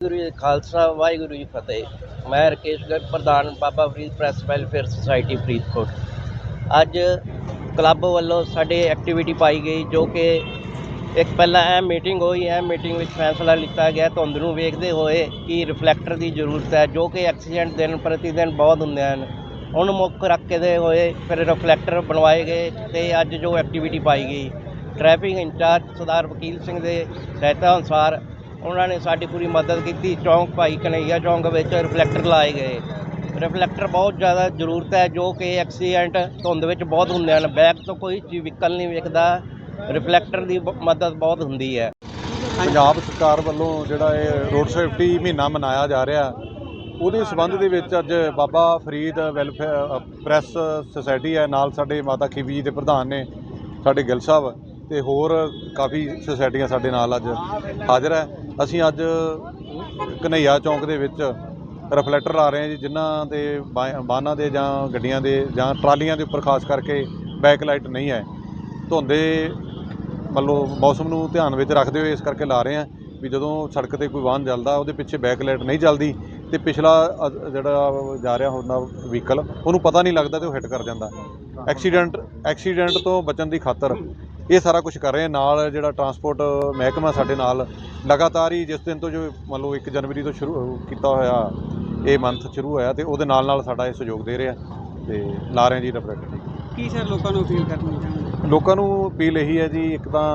ਵਾਹਿਗੁਰੂ ਜੀ ਖਾਲਸਾ, ਵਾਹਿਗੁਰੂ ਜੀ ਫਤਿਹ। ਮੈਂ ਰਕੇਸ਼ ਗਰਗ, ਪ੍ਰਧਾਨ Baba Farid press welfare society Faridkot. ਅੱਜ ਕਲੱਬ ਵੱਲੋਂ ਸਾਡੇ ਐਕਟੀਵਿਟੀ ਪਾਈ ਗਈ, ਜੋ ਕਿ ਇੱਕ ਪਹਿਲਾਂ ਇਹ ਮੀਟਿੰਗ ਹੋਈ ਹੈ ਮੀਟਿੰਗ ਵਿੱਚ ਫੈਸਲਾ ਲਿੱਤਾ ਗਿਆ। ਧੁੰਦ ਨੂੰ ਵੇਖਦੇ ਹੋਏ ਕਿ ਰਿਫਲੈਕਟਰ ਦੀ ਜ਼ਰੂਰਤ ਹੈ, ਜੋ ਕਿ ਐਕਸੀਡੈਂਟ ਦਿਨ ਪ੍ਰਤੀ ਦਿਨ ਬਹੁਤ ਹੁੰਦੇ ਹਨ। ਉਹਨੂੰ ਮੁੱਖ ਰੱਖਦੇ ਹੋਏ ਫਿਰ ਰਿਫਲੈਕਟਰ ਬਣਵਾਏ ਗਏ ਤੇ ਅੱਜ ਜੋ ਐਕਟੀਵਿਟੀ ਪਾਈ ਗਈ। ਟ੍ਰੈਫਿਕ ਇੰਚਾਰਜ ਸਰਦਾਰ ਵਕੀਲ ਸਿੰਘ ਦੇ ਸਹਾਇਤਾ ਅਨੁਸਾਰ ਉਹਨਾਂ ਨੇ ਸਾਡੀ ਪੂਰੀ ਮਦਦ ਕੀਤੀ ਚੌਂਕ ਭਾਈ ਕਨਈਆ ਚੌਂਕ ਵਿੱਚ ਰਿਫਲੈਕਟਰ ਲਾਏ ਗਏ। ਰਿਫਲੈਕਟਰ ਬਹੁਤ ਜ਼ਿਆਦਾ ਜ਼ਰੂਰਤ ਹੈ ਜੋ ਕਿ ਐਕਸੀਡੈਂਟ ਧੁੰਦ ਵਿੱਚ ਬਹੁਤ ਹੁੰਦੇ ਹਨ। ਬੈਕ ਤੋਂ ਕੋਈ ਚੀਜ਼ ਵਹੀਕਲ ਨਹੀਂ ਵੇਖਦਾ ਰਿਫਲੈਕਟਰ ਦੀ ਬ- ਮਦਦ ਬਹੁਤ ਹੁੰਦੀ ਹੈ। ਪੰਜਾਬ ਸਰਕਾਰ ਵੱਲੋਂ ਜਿਹੜਾ ਇਹ ਰੋਡ ਸੇਫਟੀ ਮਹੀਨਾ ਮਨਾਇਆ ਜਾ ਰਿਹਾ ਉਹਦੇ ਸਬੰਧ ਦੇ ਵਿੱਚ ਅੱਜ ਬਾਬਾ ਫਰੀਦ ਵੈਲਫੇਅਰ ਅ, ਪ੍ਰੈਸ ਸੁਸਾਇਟੀ ਹੈ। ਨਾਲ ਸਾਡੇ ਮਾਤਾ ਖੀਵੀ ਜੀ ਦੇ ਪ੍ਰਧਾਨ ਨੇ ਸਾਡੇ ਗਿੱਲ ਸਾਹਿਬ ਤੇ ਹੋਰ ਕਾਫੀ ਸੁਸਾਇਟੀਆਂ ਸਾਡੇ ਨਾਲ ਅੱਜ ਹਾਜ਼ਰ ਹੈ। ਅਸੀਂ ਅੱਜ ਕਨਈਆ ਚੌਂਕ ਦੇ ਵਿੱਚ ਰਿਫਲੈਕਟਰ ਲਾ ਰਹੇ ਹਾਂ ਜੀ ਜਿਨ੍ਹਾਂ ਦੇ ਵਾਹਨਾਂ ਦੇ ਜਾਂ ਗੱਡੀਆਂ ਦੇ ਜਾਂ ਟਰਾਲੀਆਂ ਦੇ ਉੱਪਰ ਖਾਸ ਕਰਕੇ ਬੈਕ ਲਾਈਟ ਨਹੀਂ ਹੈ। ਧੁੰਦੇ ਮੰਨ ਲਓ ਮੌਸਮ ਨੂੰ ਧਿਆਨ ਵਿੱਚ ਰੱਖਦੇ ਹੋਏ ਇਸ ਕਰਕੇ ਲਾ ਰਹੇ ਹਾਂ ਵੀ ਜਦੋਂ ਸੜਕ ਤੇ ਕੋਈ ਵਾਹਨ ਚੱਲਦਾ ਉਹਦੇ ਪਿੱਛੇ ਬੈਕ ਲਾਈਟ ਨਹੀਂ ਚੱਲਦੀ ਤੇ ਪਿਛਲਾ ਜਿਹੜਾ ਜਾ ਰਿਹਾ ਹੁੰਦਾ ਵਹੀਕਲ ਉਹਨੂੰ ਪਤਾ ਨਹੀਂ ਲੱਗਦਾ ਤੇ ਉਹ ਹਿੱਟ ਕਰ ਜਾਂਦਾ। ਐਕਸੀਡੈਂਟ ਐਕਸੀਡੈਂਟ ਤੋਂ ਬਚਣ ਦੀ ਖਾਤਰ ਇਹ ਸਾਰਾ ਕੁਝ ਕਰ ਰਹੇ ਨਾਲ ਜਿਹੜਾ ਟਰਾਂਸਪੋਰਟ ਮਹਿਕਮਾ ਸਾਡੇ ਨਾਲ ਲਗਾਤਾਰ ਹੀ ਜਿਸ ਦਿਨ ਤੋਂ ਜੋ ਮੰਨ ਲਓ 1 ਜਨਵਰੀ ਤੋਂ ਸ਼ੁਰੂ ਕੀਤਾ ਹੋਇਆ ਇਹ ਮੰਥ ਸ਼ੁਰੂ ਹੋਇਆ ਤੇ ਉਹਦੇ ਨਾਲ ਨਾਲ ਸਾਡਾ ਇਹ ਸਹਿਯੋਗ ਦੇ ਰਿਹਾ। ਤੇ ਲਾ ਰਹੇ ਜੀ ਰਿਫਲੈਕਟਰ ਕੀ ਸਰ ਲੋਕਾਂ ਨੂੰ ਅਪੀਲ ਕਰਨੀ ਚਾਹੁੰਦੇ ਲੋਕਾਂ ਨੂੰ ਅਪੀਲ ਇਹੀ ਹੈ ਜੀ ਇੱਕ ਤਾਂ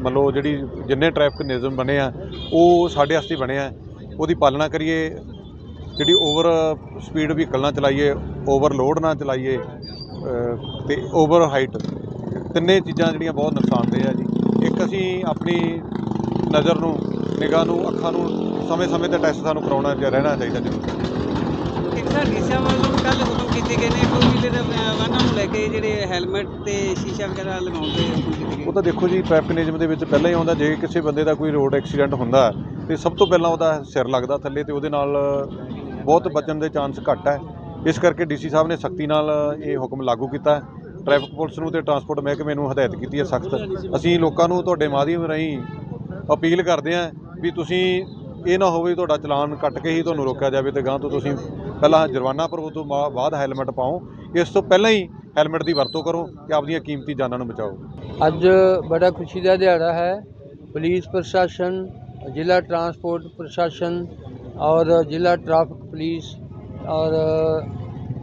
ਮੰਨ ਲਓ ਜਿਹੜੀ ਜਿੰਨੇ ਟ੍ਰੈਫਿਕ ਨਿਯਮ ਬਣੇ ਆ ਉਹ ਸਾਡੇ ਵਾਸਤੇ ਬਣੇ ਆ। ਉਹਦੀ ਪਾਲਣਾ ਕਰੀਏ ਜਿਹੜੀ ਓਵਰ ਸਪੀਡ ਵਹੀਕਲ ਨਾ ਚਲਾਈਏ ਓਵਰਲੋਡ ਨਾ ਚਲਾਈਏ ਤੇ ਓਵਰ ਹਾਈਟ ਤਿੰਨੇ ਚੀਜ਼ਾਂ ਜਿਹੜੀਆਂ ਬਹੁਤ ਨੁਕਸਾਨਦੇਹ ਆ ਜੀ। ਇੱਕ ਅਸੀਂ ਆਪਣੀ ਨਜ਼ਰ ਨੂੰ ਨਿਗਾਹ ਨੂੰ ਅੱਖਾਂ ਨੂੰ ਸਮੇਂ-ਸਮੇਂ ਤੇ ਟੈਸਟ ਸਾਨੂੰ ਕਰਾਉਣਾ ਜਾਂ ਰਹਿਣਾ ਚਾਹੀਦਾ ਜ਼ਰੂਰ ਇੱਕ ਸਰ ਡੀਸਾ ਵੱਲੋਂ ਕੱਲ ਹੁਕਮ ਕੀਤੇ ਗਏ ਨੇ ਟੂ ਵੀਲਰ ਵਾਹਨਾਂ ਨੂੰ ਲੈ ਕੇ ਜਿਹੜੇ ਹੈਲਮਟ ਤੇ ਸ਼ੀਸ਼ਾ ਵਗੈਰਾ ਲਗਾਉਣ ਦੇ ਹੁਕਮ ਕੀਤੇ ਗਏ। ਉਹ ਤਾਂ ਦੇਖੋ ਜੀ ਟ੍ਰੈਫਿਕ ਨਿਯਮ ਦੇ ਵਿੱਚ ਪਹਿਲਾਂ ਹੀ ਆਉਂਦਾ ਜੇ ਕਿਸੇ ਬੰਦੇ ਦਾ ਕੋਈ ਰੋਡ ਐਕਸੀਡੈਂਟ ਹੁੰਦਾ ਤੇ ਸਭ ਤੋਂ ਪਹਿਲਾਂ ਉਹਦਾ ਸਿਰ ਲੱਗਦਾ ਥੱਲੇ ਤੇ ਉਹਦੇ ਨਾਲ ਬਹੁਤ ਬਚਣ ਦੇ ਚਾਂਸ ਘੱਟ ਹੈ। ਇਸ ਕਰਕੇ ਡੀਸੀ ਸਾਹਿਬ ਨੇ ਸਖਤੀ ਨਾਲ ਇਹ ਹੁਕਮ ਲਾਗੂ ਕੀਤਾ। ਟ੍ਰੈਫਿਕ ਪੁਲਿਸ ਨੂੰ ਤੇ ਟਰਾਂਸਪੋਰਟ ਮਹਿਕਮੇ ਨੂੰ ਹਦਾਇਤ ਕੀਤੀ ਹੈ ਸਖਤ। ਅਸੀਂ ਲੋਕਾਂ ਨੂੰ ਤੁਹਾਡੇ ਮਾਧਿਅਮ ਰਾਹੀਂ ਅਪੀਲ ਕਰਦੇ ਹਾਂ ਵੀ ਤੁਸੀਂ ਇਹ ਨਾ ਹੋਵੇ ਤੁਹਾਡਾ ਚਲਾਨ ਕੱਟ ਕੇ ਹੀ ਤੁਹਾਨੂੰ ਰੋਕਿਆ ਜਾਵੇ ਤੇ ਗਾਂ ਤੋਂ ਤੁਸੀਂ ਪਹਿਲਾਂ ਜੁਰਮਾਨਾ ਭਰੋ ਤੋਂ ਬਾਅਦ ਹੈਲਮਟ ਪਾਓ। ਇਸ ਤੋਂ ਪਹਿਲਾਂ ਹੀ ਹੈਲਮਟ ਦੀ ਵਰਤੋਂ ਕਰੋ ਤੇ ਆਪਣੀਆਂ ਕੀਮਤੀ ਜਾਨਾਂ ਨੂੰ ਬਚਾਓ। ਅੱਜ ਬੜਾ ਖੁਸ਼ੀ ਦਾ ਦਿਹਾੜਾ ਹੈ। ਪੁਲਿਸ ਪ੍ਰਸ਼ਾਸਨ, ਜ਼ਿਲ੍ਹਾ ਟਰਾਂਸਪੋਰਟ ਪ੍ਰਸ਼ਾਸਨ ਔਰ ਜ਼ਿਲ੍ਹਾ ਟ੍ਰੈਫਿਕ ਪੁਲਿਸ ਔਰ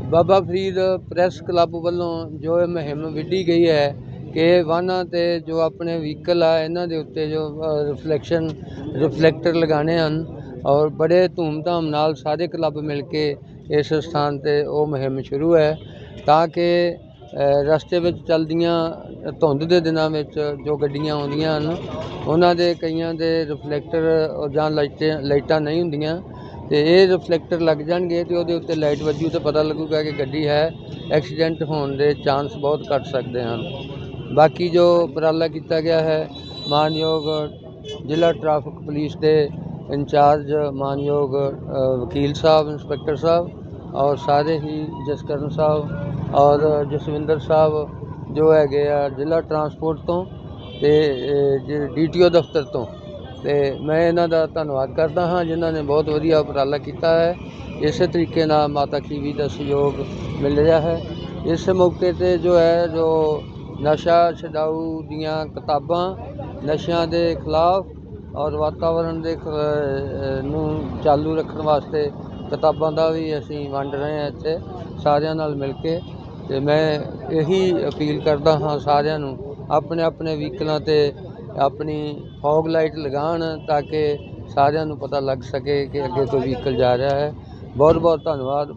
ਬਾਬਾ ਫਰੀਦ ਪ੍ਰੈਸ ਕਲੱਬ ਵੱਲੋਂ ਜੋ ਇਹ ਮੁਹਿੰਮ ਵਿੱਢੀ ਗਈ ਹੈ ਕਿ ਵਾਹਨਾਂ ਤੇ ਜੋ ਆਪਣੇ ਵਹੀਕਲ ਆ, ਇਹਨਾਂ ਦੇ ਉੱਤੇ ਜੋ ਰਿਫਲੈਕਸ਼ਨ ਰਿਫਲੈਕਟਰ ਲਗਾਣੇ ਹਨ ਔਰ ਬੜੇ ਧੂਮਧਾਮ ਨਾਲ ਸਾਰੇ ਕਲੱਬ ਮਿਲ ਕੇ ਇਸ ਸਥਾਨ ਤੇ ਉਹ ਮੁਹਿੰਮ ਸ਼ੁਰੂ ਹੈ ਤਾਂ ਕਿ ਰਸਤੇ ਵਿੱਚ ਚੱਲਦੀਆਂ ਧੁੰਦ ਦੇ ਦਿਨਾਂ ਵਿੱਚ ਜੋ ਗੱਡੀਆਂ ਆਉਂਦੀਆਂ ਹਨ, ਉਹਨਾਂ ਦੇ ਕਈਆਂ ਦੇ ਰਿਫਲੈਕਟਰ ਜਾਂ ਲਾਈਟਾਂ ਲਾਈਟਾਂ ਨਹੀਂ ਹੁੰਦੀਆਂ ਤੇ ਇਹ ਰਿਫਲੈਕਟਰ ਲੱਗ ਜਾਣਗੇ ਤੇ ਉਹਦੇ ਉੱਤੇ ਲਾਈਟ ਵੱਜੂ ਤੇ ਪਤਾ ਲੱਗੂਗਾ ਕਿ ਗੱਡੀ ਹੈ। ਐਕਸੀਡੈਂਟ ਹੋਣ ਦੇ ਚਾਂਸ ਬਹੁਤ ਘੱਟ ਸਕਦੇ ਹਨ। ਬਾਕੀ ਜੋ ਉਪਰਾਲਾ ਕੀਤਾ ਗਿਆ ਹੈ, ਮਾਨਯੋਗ ਜ਼ਿਲ੍ਹਾ ਟ੍ਰੈਫਿਕ ਪੁਲਿਸ ਦੇ ਇੰਚਾਰਜ, ਮਾਨਯੋਗ ਵਕੀਲ ਸਾਹਿਬ, ਇੰਸਪੈਕਟਰ ਸਾਹਿਬ ਔਰ ਸਾਰੇ ਹੀ ਜਸਕਰਨ ਸਾਹਿਬ ਔਰ ਜਸਵਿੰਦਰ ਸਾਹਿਬ ਜੋ ਹੈਗੇ ਆ ਜ਼ਿਲ੍ਹਾ ਟਰਾਂਸਪੋਰਟ ਤੋਂ ਤੇ ਡੀਟੀਓ ਦਫ਼ਤਰ ਤੋਂ ਤੇ ਮੈਂ ਇਹਨਾਂ ਦਾ ਧੰਨਵਾਦ ਕਰਦਾ ਹਾਂ, ਜਿਨ੍ਹਾਂ ਨੇ ਬਹੁਤ ਵਧੀਆ ਉਪਰਾਲਾ ਕੀਤਾ ਹੈ। ਇਸੇ ਤਰੀਕੇ ਨਾਲ ਮਾਤਾ ਕੀਵੀ ਦਾ ਸਹਿਯੋਗ ਮਿਲ ਰਿਹਾ ਹੈ। ਇਸ ਮੌਕੇ ਤੇ ਜੋ ਹੈ, ਜੋ ਨਸ਼ਾ ਛਡਾਊ ਦੀਆਂ ਕਿਤਾਬਾਂ ਨਸ਼ਿਆਂ ਦੇ ਖਿਲਾਫ ਔਰ ਵਾਤਾਵਰਣ ਦੇ ਖ- ਨੂੰ ਚਾਲੂ ਰੱਖਣ ਵਾਸਤੇ ਕਿਤਾਬਾਂ ਦਾ ਵੀ ਅਸੀਂ ਵੰਡ ਰਹੇ ਹਾਂ ਇੱਥੇ, ਸਾਰਿਆਂ ਨਾਲ ਮਿਲ ਕੇ। ਤੇ ਮੈਂ ਇਹੀ ਅਪੀਲ ਕਰਦਾ ਹਾਂ ਸਾਰਿਆਂ ਨੂੰ ਆਪਣੇ ਆਪਣੇ ਵਹੀਕਲਾਂ ਤੇ ਆਪਣੀ ਫੌਗ ਲਾਈਟ ਲਗਾਉਣ ਤਾਂ ਕਿ ਸਾਰਿਆਂ ਨੂੰ ਪਤਾ ਲੱਗ ਸਕੇ ਕਿ ਅੱਗੇ ਕੋਈ ਵਹੀਕਲ ਜਾ ਰਿਹਾ ਹੈ। ਬਹੁਤ ਬਹੁਤ ਧੰਨਵਾਦ।